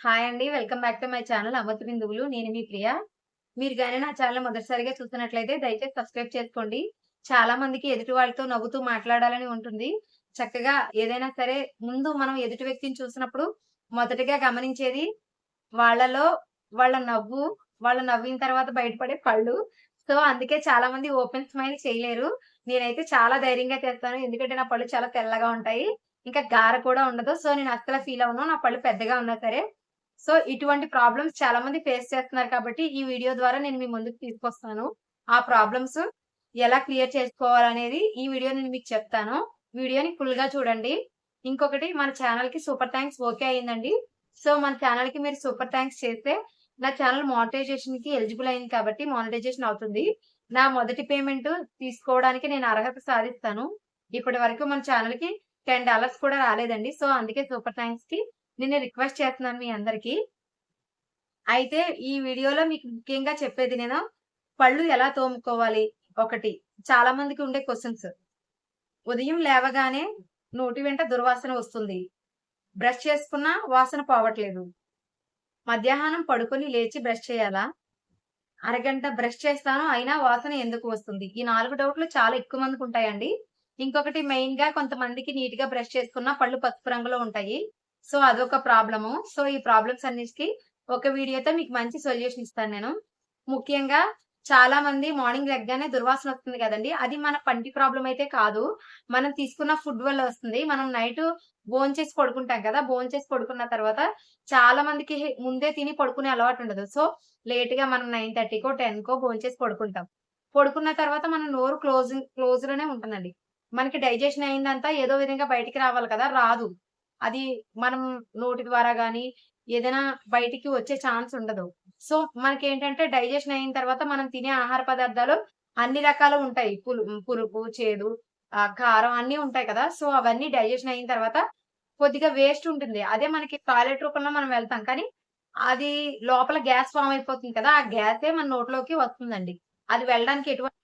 Hi అండి. Welcome back to my channel Amrutha Bindhuvulu. నేను మీ ప్రియ. మీరు కానీ నా ఛానల్ మొదటిసారిగా చూస్తున్నట్లయితే దయచేసి సబ్స్క్రైబ్ చేసుకోండి. చాలా మందికి ఎదుటి వాళ్ళతో నవ్వుతూ మాట్లాడాలని ఉంటుంది. చక్కగా ఏదైనా సరే ముందు మనం ఎదుటి వ్యక్తిని చూసినప్పుడు మొదటిగా గమనించేది వాళ్ళలో వాళ్ళ నవ్వు వాళ్ళ నవ్విన తర్వాత బయటపడే పళ్ళు. సో అందుకే చాలా మంది ఓపెన్ స్మైల్ చేయలేరు. నేనైతే చాలా ధైర్యంగా చేస్తాను. ఎందుకంటే నా పళ్ళు చాలా తెల్లగా ఉంటాయి. ఇంకా గార కూడా ఉండదు. సో నేను అస్సలు ఫీల్ అవును నా పళ్ళు పెద్దగా ఉన్నా సరే. సో ఇటువంటి ప్రాబ్లమ్స్ చాలా మంది ఫేస్ చేస్తున్నారు కాబట్టి ఈ వీడియో ద్వారా నేను మీ ముందుకు తీసుకొస్తాను. ఆ ప్రాబ్లమ్స్ ఎలా క్లియర్ చేసుకోవాలనేది ఈ వీడియో నేను మీకు చెప్తాను. వీడియోని ఫుల్గా చూడండి. ఇంకొకటి మన ఛానల్కి సూపర్ థ్యాంక్స్ ఓకే అయిందండి. సో మన ఛానల్కి మీరు సూపర్ థ్యాంక్స్ చేస్తే నా ఛానల్ మానిటైజేషన్కి ఎలిజిబుల్ అయింది కాబట్టి మానిటైజేషన్ అవుతుంది. నా మొదటి పేమెంట్ తీసుకోవడానికి నేను అర్హత సాధిస్తాను. ఇప్పటి వరకు మన ఛానల్కి టెన్ డాలర్స్ కూడా రాలేదండి. సో అందుకే సూపర్ థ్యాంక్స్కి నేను రిక్వెస్ట్ చేస్తున్నాను మీ అందరికీ. అయితే ఈ వీడియోలో మీకు ముఖ్యంగా చెప్పేది నేను పళ్ళు ఎలా తోముకోవాలి? ఒకటి చాలా మందికి ఉండే క్వశ్చన్స్ ఉదయం లేవగానే నోటి వెంట దుర్వాసన వస్తుంది. బ్రష్ చేసుకున్నా వాసన పోవట్లేదు. మధ్యాహ్నం పడుకొని లేచి బ్రష్ చేయాలా? అరగంట బ్రష్ చేస్తాను అయినా వాసన ఎందుకు వస్తుంది? ఈ నాలుగు డౌట్లు చాలా ఎక్కువ మందికి ఉంటాయండి. ఇంకొకటి మెయిన్గా కొంతమందికి నీట్గా బ్రష్ చేసుకున్న పళ్ళు పసుపు రంగులో ఉంటాయి. సో అదొక ప్రాబ్లము. సో ఈ ప్రాబ్లమ్స్ అన్నిటికి ఒక వీడియోతో మీకు మంచి సొల్యూషన్ ఇస్తాను నేను. ముఖ్యంగా చాలా మంది మార్నింగ్ లెగ్గానే దుర్వాసన వస్తుంది కదండి. అది మన పంటి ప్రాబ్లం అయితే కాదు. మనం తీసుకున్న ఫుడ్ వల్ల వస్తుంది. మనం నైట్ బోన్ చేసి పడుకుంటాం కదా. బోన్ చేసి పడుకున్న తర్వాత చాలా మందికి ముందే తిని పడుకునే అలవాటు ఉండదు. సో లేట్గా మనం నైన్ థర్టీకో టెన్ కో బోన్ చేసి పడుకుంటాం. పడుకున్న తర్వాత మన నోరు క్లోజ్ క్లోజ్లోనే ఉంటుందండి. మనకి డైజెషన్ అయిందంతా ఏదో విధంగా బయటికి రావాలి కదా. రాదు. అది మనం నోటి ద్వారా కానీ ఏదైనా బయటికి వచ్చే ఛాన్స్ ఉండదు. సో మనకి ఏంటంటే డైజెషన్ అయిన తర్వాత మనం తినే ఆహార పదార్థాలు అన్ని రకాలు ఉంటాయి. పులు పులుపు చేదు కారం అన్ని ఉంటాయి కదా. సో అవన్నీ డైజెషన్ అయిన తర్వాత కొద్దిగా వేస్ట్ ఉంటుంది. అదే మనకి టాయిలెట్ రూపంలో మనం వెళ్తాం. కానీ అది లోపల గ్యాస్ ఫామ్ అయిపోతుంది కదా. ఆ గ్యాసే మన నోట్లోకి వస్తుందండి. అది వెళ్ళడానికి ఎటువంటి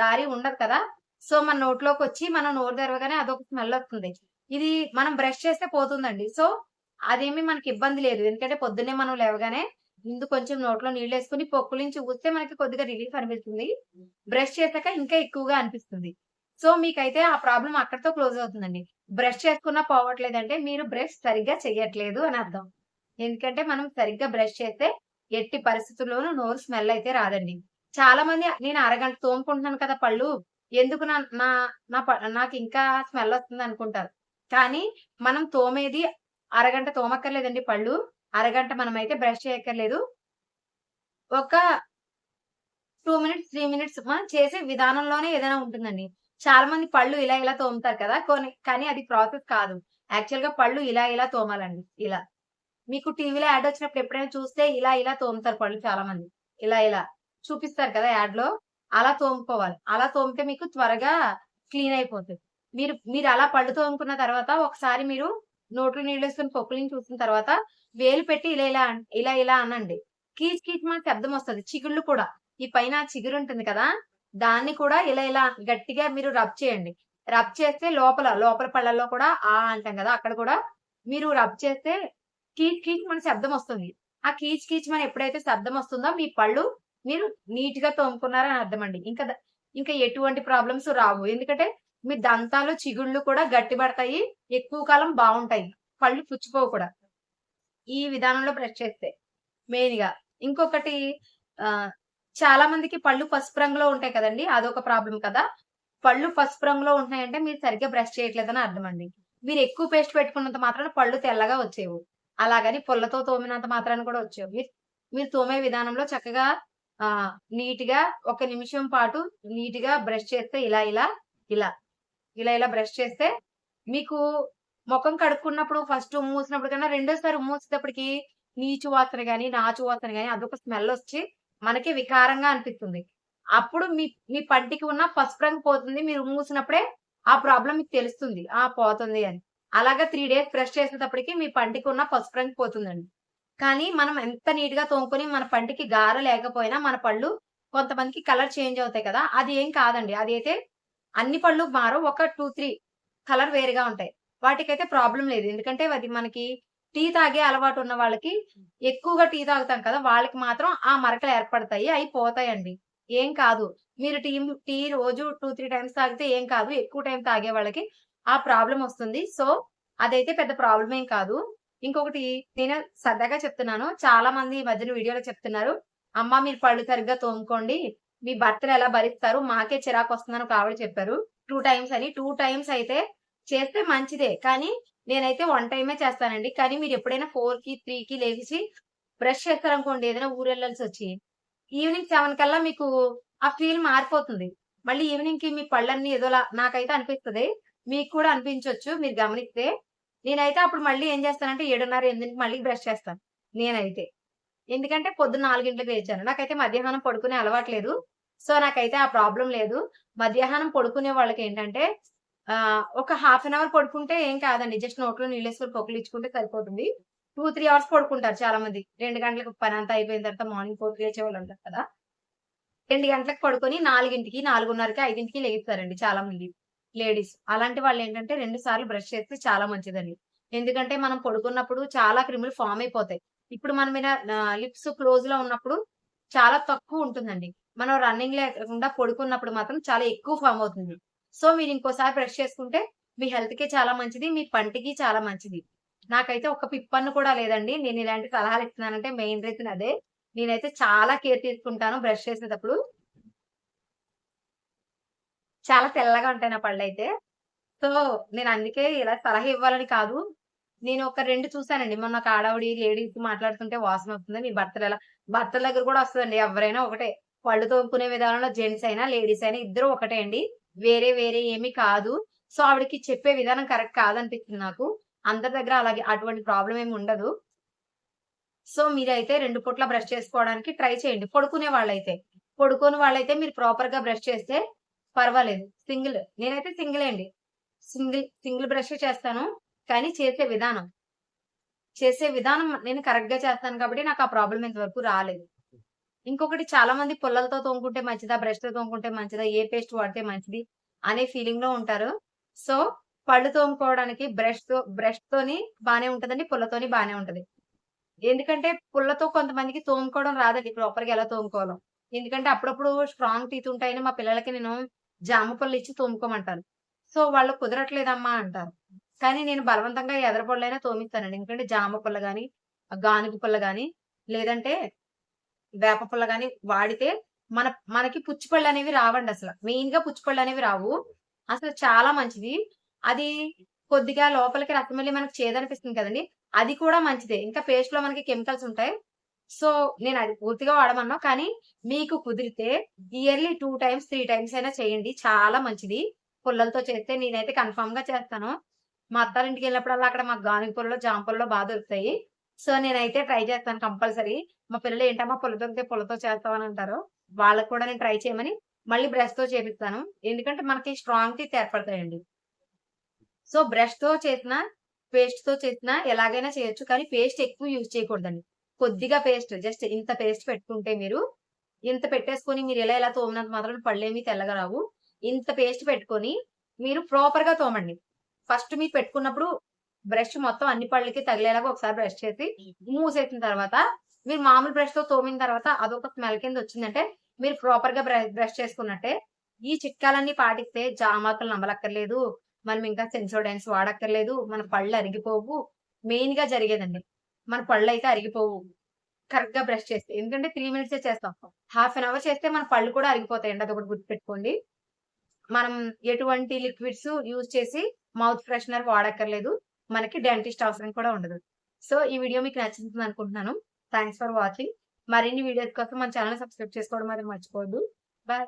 దారి ఉండదు కదా. సో మన నోట్లోకి వచ్చి మనం నోరు తెరవగానే అదొక స్మెల్ వస్తుంది. ఇది మనం బ్రష్ చేస్తే పోతుందండి. సో అదేమి మనకి ఇబ్బంది లేదు. ఎందుకంటే పొద్దున్నే మనం లేవగానే ముందు కొంచెం నోట్లో నీళ్ళు వేసుకుని పొక్కు నుంచి ఊస్తే మనకి కొద్దిగా రిలీఫ్ అనిపిస్తుంది. బ్రష్ చేశాక ఇంకా ఎక్కువగా అనిపిస్తుంది. సో మీకైతే ఆ ప్రాబ్లం అక్కడితో క్లోజ్ అవుతుందండి. బ్రష్ చేసుకున్నా పోవట్లేదంటే మీరు బ్రష్ సరిగ్గా చెయ్యట్లేదు అని అర్థం. ఎందుకంటే మనం సరిగ్గా బ్రష్ చేస్తే ఎట్టి పరిస్థితుల్లోనూ నోరు స్మెల్ అయితే రాదండి. చాలా మంది నేను అరగంట తోముకుంటున్నాను కదా పళ్ళు ఎందుకు నా నా నా ప- నాకు ఇంకా స్మెల్ వస్తుంది అనుకుంటారు. కానీ మనం తోమేది అరగంట తోమక్కర్లేదండి పళ్ళు. అరగంట మనం అయితే బ్రష్ చేయక్కర్లేదు. ఒక టూ మినిట్స్ త్రీ మినిట్స్ మనం చేసే విధానంలోనే ఏదైనా ఉంటుందండి. చాలా మంది పళ్ళు ఇలా ఇలా తోముతారు కదా. కొన్ని కానీ అది ప్రాసెస్ కాదు. యాక్చువల్గా పళ్ళు ఇలా ఇలా తోమాలండి. ఇలా. మీకు టీవీలో యాడ్ వచ్చినప్పుడు ఎప్పుడైనా చూస్తే ఇలా ఇలా తోముతారు పళ్ళు చాలా మంది ఇలా ఇలా. చూపిస్తారు కదా యాడ్లో అలా తోముకోవాలి. అలా తోమితే మీకు త్వరగా క్లీన్ అయిపోతుంది. మీరు మీరు అలా పళ్ళు తోముకున్న తర్వాత ఒకసారి మీరు నోట్లో నీళ్ళు వేసుకుని పొక్కులిని చూసిన తర్వాత వేలు పెట్టి ఇలా ఇలా ఇలా ఇలా అనండి. కీచ్ కీచ్ మన శబ్దం వస్తుంది. చిగుళ్ళు కూడా. ఈ పైన చిగురు ఉంటుంది కదా దాన్ని కూడా ఇలా ఇలా గట్టిగా మీరు రబ్ చేయండి. రబ్ చేస్తే లోపల లోపల పళ్ళల్లో కూడా ఆ అంటాం కదా అక్కడ కూడా మీరు రబ్ చేస్తే కీచ్ కీచ్ మన శబ్దం వస్తుంది. ఆ కీచ్ కీచ్ మన ఎప్పుడైతే శబ్దం వస్తుందో మీ పళ్ళు మీరు నీట్గా తోముకున్నారని అర్థం అండి ఇంకా ఇంకా ఎటువంటి ప్రాబ్లమ్స్ రావు. ఎందుకంటే మీ దంతాలు చిగుళ్ళు కూడా గట్టిపడతాయి ఎక్కువ కాలం బాగుంటాయి. పళ్ళు పుచ్చిపోవు కూడా. ఈ విధానంలో బ్రష్ చేస్తే మెయిన్గా. ఇంకొకటి చాలా మందికి పళ్ళు పసుపు రంగులో ఉంటాయి కదండి. అదొక ప్రాబ్లం కదా. పళ్ళు పసుపు రంగులో ఉంటున్నాయంటే మీరు సరిగ్గా బ్రష్ చేయట్లేదని అర్థం అండి. మీరు ఎక్కువ పేస్ట్ పెట్టుకున్నంత మాత్రాన పళ్ళు తెల్లగా వచ్చేవు. అలాగని పుల్లతో తోమినంత మాత్రాన్ని కూడా వచ్చేవి. మీరు మీరు తోమే విధానంలో చక్కగా ఆ నీట్గా ఒక నిమిషం పాటు నీట్గా బ్రష్ చేస్తే ఇలా ఇలా ఇలా. ఇలా ఇలా బ్రష్ చేస్తే మీకు ముఖం కడుక్కున్నప్పుడు ఫస్ట్ మూసినప్పుడు కన్నా రెండోసారి మూసేటప్పటికి నీచు వాసన కానీ నాచు వాసన కానీ అదొక స్మెల్ వచ్చి మనకి వికారంగా అనిపిస్తుంది. అప్పుడు మీ మీ పంటికి ఉన్న పసుపు రంగు పోతుంది. మీరు మూసినప్పుడే ఆ ప్రాబ్లం మీకు తెలుస్తుంది. ఆ పోతుంది అని. అలాగా త్రీ డేస్ బ్రష్ చేసేటప్పటికి మీ పంటికి ఉన్న పసుపు రంగు పోతుందండి. కానీ మనం ఎంత నీట్గా తోముకొని మన పంటికి గార లేకపోయినా మన పళ్ళు కొంతమందికి కలర్ చేంజ్ అవుతాయి కదా. అది ఏం కాదండి. అది అయితే అన్ని పళ్ళు మారు ఒక టూ త్రీ కలర్ వేరుగా ఉంటాయి. వాటికైతే ప్రాబ్లం లేదు. ఎందుకంటే అది మనకి టీ తాగే అలవాటు ఉన్న వాళ్ళకి ఎక్కువగా టీ తాగుతాం కదా వాళ్ళకి మాత్రం ఆ మరకలు ఏర్పడతాయి అవి పోతాయండి. ఏం కాదు. మీరు టీ టీ రోజు టూ త్రీ టైమ్స్ తాగితే ఏం కాదు. ఎక్కువ టైం తాగే వాళ్ళకి ఆ ప్రాబ్లం వస్తుంది. సో అదైతే పెద్ద ప్రాబ్లం ఏం కాదు. ఇంకొకటి నేను సరదాగా చెప్తున్నాను. చాలా మంది ఈ మధ్యన వీడియోలో చెప్తున్నారు. అమ్మ మీరు పళ్ళు సరిగ్గా తోముకోండి. మీ భర్తలు ఎలా భరిస్తారు? మాకే చిరాకు వస్తుందని ఒక ఆవిడ చెప్పారు. టూ టైమ్స్ అని. టూ టైమ్స్ అయితే చేస్తే మంచిదే. కానీ నేనైతే వన్ టైమే చేస్తానండి. కానీ మీరు ఎప్పుడైనా ఫోర్కి త్రీ కి లేచి బ్రష్ చేస్తారనుకోండి ఏదైనా ఊరు వెళ్ళాల్సి వచ్చి. ఈవినింగ్ సెవెన్ కల్లా మీకు ఆ ఫీల్ మారిపోతుంది. మళ్ళీ ఈవినింగ్కి మీ పళ్ళన్నీ ఏదోలా నాకైతే అనిపిస్తుంది. మీకు కూడా అనిపించవచ్చు మీరు గమనిస్తే నేనైతే అప్పుడు మళ్ళీ ఏం చేస్తానంటే ఏడున్నర ఎనిమిదింటికి మళ్ళీ బ్రష్ చేస్తాను. నేనైతే. ఎందుకంటే పొద్దున్న నాలుగింటికి లేచాను. నాకైతే మధ్యాహ్నం పడుకునే అలవాటు లేదు. సో నాకైతే ఆ ప్రాబ్లం లేదు. మధ్యాహ్నం పడుకునే వాళ్ళకి ఏంటంటే ఒక హాఫ్ అన్ అవర్ పడుకుంటే ఏం కాదండి. జస్ట్ నోట్లో నీళ్ళు వేసుకొని పొక్కులు ఇచ్చుకుంటే సరిపోతుంది. టూ త్రీ అవర్స్ పడుకుంటారు చాలా మంది రెండు గంటలకు పని అంతా అయిపోయిన తర్వాత మార్నింగ్ ఫోర్ లేచే వాళ్ళు ఉంటారు కదా. రెండు గంటలకు పడుకొని నాలుగింటికి నాలుగున్నరకి ఐదింటికి లేస్తారండి చాలా మంది లేడీస్. అలాంటి వాళ్ళు ఏంటంటే రెండు సార్లు బ్రష్ చేస్తే చాలా మంచిదండి. ఎందుకంటే మనం పడుకున్నప్పుడు చాలా క్రిములు ఫామ్ అయిపోతాయి. ఇప్పుడు మన మీద లిప్స్ క్లోజ్లో ఉన్నప్పుడు చాలా తక్కువ ఉంటుందండి. మనం రన్నింగ్ లేకుండా పడుకున్నప్పుడు మాత్రం చాలా ఎక్కువ ఫామ్ అవుతుంది. సో మీరు ఇంకోసారి బ్రష్ చేసుకుంటే మీ హెల్త్కి చాలా మంచిది మీ పంటికి చాలా మంచిది. నాకైతే ఒక పిప్పన్ను కూడా లేదండి. నేను ఇలాంటి సలహాలు ఇస్తున్నానంటే మెయిన్ రీజన్ అదే. నేనైతే చాలా కేర్ తీసుకుంటాను బ్రష్ చేసేటప్పుడు. చాలా తెల్లగా ఉంటాయి నా పళ్ళు అయితే. సో నేను అందుకే ఇలా సలహా ఇవ్వాలని కాదు. నేను ఒక రెండు చూసానండి. మొన్న ఒక ఆడవిడి లేడీస్ మాట్లాడుతుంటే వాసన వస్తుంది మీ భర్తలు ఎలా భర్తల దగ్గర కూడా వస్తుందండి. ఎవరైనా ఒకటే. పళ్ళు తోముకునే విధానంలో జెంట్స్ అయినా లేడీస్ అయినా ఇద్దరు ఒకటే అండి. వేరే వేరే ఏమీ కాదు. సో ఆవిడకి చెప్పే విధానం కరెక్ట్ కాదనిపిస్తుంది నాకు. అందరి దగ్గర అలాగే అటువంటి ప్రాబ్లం ఏమి ఉండదు. సో మీరైతే రెండు పూట్ల బ్రష్ చేసుకోవడానికి ట్రై చేయండి. పడుకునే వాళ్ళైతే. పడుకోని వాళ్ళైతే మీరు ప్రాపర్గా బ్రష్ చేస్తే పర్వాలేదు. సింగిల్. నేనైతే సింగిల్ అండి. సింగిల్ సింగిల్ బ్రష్ చేస్తాను. కానీ చేసే విధానం. చేసే విధానం నేను కరెక్ట్గా చేస్తాను కాబట్టి నాకు ఆ ప్రాబ్లం ఇంతవరకు రాలేదు. ఇంకొకటి చాలా మంది పుల్లలతో తోముకుంటే మంచిదా బ్రష్తో తోముకుంటే మంచిదా ఏ పేస్ట్ వాడితే మంచిది అనే ఫీలింగ్లో ఉంటారు. సో పళ్ళు తోముకోవడానికి బ్రష్తో బ్రష్ తోని బానే ఉంటదండి పుల్లతోని బానే ఉంటది. ఎందుకంటే పుల్లతో కొంతమందికి తోముకోవడం రాదండి ప్రాపర్గా ఎలా తోముకోవాలో. ఎందుకంటే అప్పుడప్పుడు స్ట్రాంగ్ టీత్ ఉంటాయని మా పిల్లలకి నేను జామ పళ్ళు ఇచ్చి తోముకోమంటాను. సో వాళ్ళు కుదరట్లేదమ్మా అంటారు. కానీ నేను బలవంతంగా ఎదరపళ్ళైనా తోమిస్తానండి. ఎందుకంటే జామ పుల్ల కానీ గానుగ పుల్ల కానీ లేదంటే వేప పుల్ల కానీ వాడితే మన మనకి పుచ్చిపళ్ళు అనేవి రావండి అసలు. మెయిన్గా పుచ్చిపళ్ళు అనేవి రావు. అసలు చాలా మంచిది. అది కొద్దిగా లోపలికి రక్తం వెళ్ళి మనకి చేదనిపిస్తుంది కదండి. అది కూడా మంచిదే. ఇంకా పేస్ట్లో మనకి కెమికల్స్ ఉంటాయి. సో నేను అది పూర్తిగా వాడమన్నా కానీ మీకు కుదిరితే yearly two times three times అయినా చేయండి. చాలా మంచిది. పుల్లలతో చేస్తే నేనైతే కన్ఫామ్గా చేస్తాను. మా అత్తారింటికి వెళ్ళినప్పుడల్లా అక్కడ మాకు గానుగ పొలంలో జామ బాగా దొరుకుతాయి. సో నేనైతే ట్రై చేస్తాను కంపల్సరీ. మా పిల్లలు ఏంటమ్మా పొలతో పొలతో చేస్తామని అంటారు. వాళ్ళకి కూడా నేను ట్రై చేయమని మళ్ళీ బ్రష్తో చేపిస్తాను. ఎందుకంటే మనకి స్ట్రాంగ్ టీత్ ఏర్పడతాయండి. సో బ్రష్తో చేసిన పేస్ట్తో చేసిన ఎలాగైనా చేయొచ్చు. కానీ పేస్ట్ ఎక్కువ యూజ్ చేయకూడదండి. కొద్దిగా పేస్ట్ జస్ట్ ఇంత పేస్ట్ పెట్టుకుంటే మీరు ఇంత పెట్టేసుకొని మీరు ఎలా ఎలా తోమినంత మాత్రం పళ్ళేమీ తెల్లగా రావు. ఇంత పేస్ట్ పెట్టుకొని మీరు ప్రాపర్గా తోమండి. ఫస్ట్ మీరు పెట్టుకున్నప్పుడు బ్రష్ మొత్తం అన్ని పళ్ళకి తగిలేలాగా ఒకసారి బ్రష్ చేసి మూసేసిన తర్వాత మీరు మామూలు బ్రష్తో తోమిన తర్వాత అదొక స్మెల్ కింద వచ్చిందంటే మీరు ప్రాపర్గా బ్రష్ చేసుకున్నట్టే. ఈ చిట్కాలన్నీ పాటిస్తే జామాకులు నమ్మలక్కర్లేదు మనం ఇంకా సెన్సోడైన్స్ వాడక్కర్లేదు మన పళ్ళు అరిగిపోవు. మెయిన్గా జరిగేదండి. మన పళ్ళు అయితే అరిగిపోవు. కరెక్ట్గా బ్రష్ చేస్తే. ఎందుకంటే త్రీ మినిట్స్ చేస్తాం. హాఫ్ అన్ అవర్ చేస్తే మన పళ్ళు కూడా అరిగిపోతాయండి. అది ఒకటి గుర్తుపెట్టుకోండి. మనం ఎటువంటి లిక్విడ్స్ యూజ్ చేసి మౌత్ ఫ్రెషనర్ వాడక్కర్లేదు. మనకి డెంటిస్ట్ అవసరం కూడా ఉండదు. సో ఈ వీడియో మీకు నచ్చుతుంది అనుకుంటున్నాను. థ్యాంక్స్ ఫర్ వాచింగ్ మరిన్ని వీడియోస్ కోసం మన ఛానల్ సబ్స్క్రైబ్ చేసుకోవడం అది మర్చిపోవద్దు. బాయ్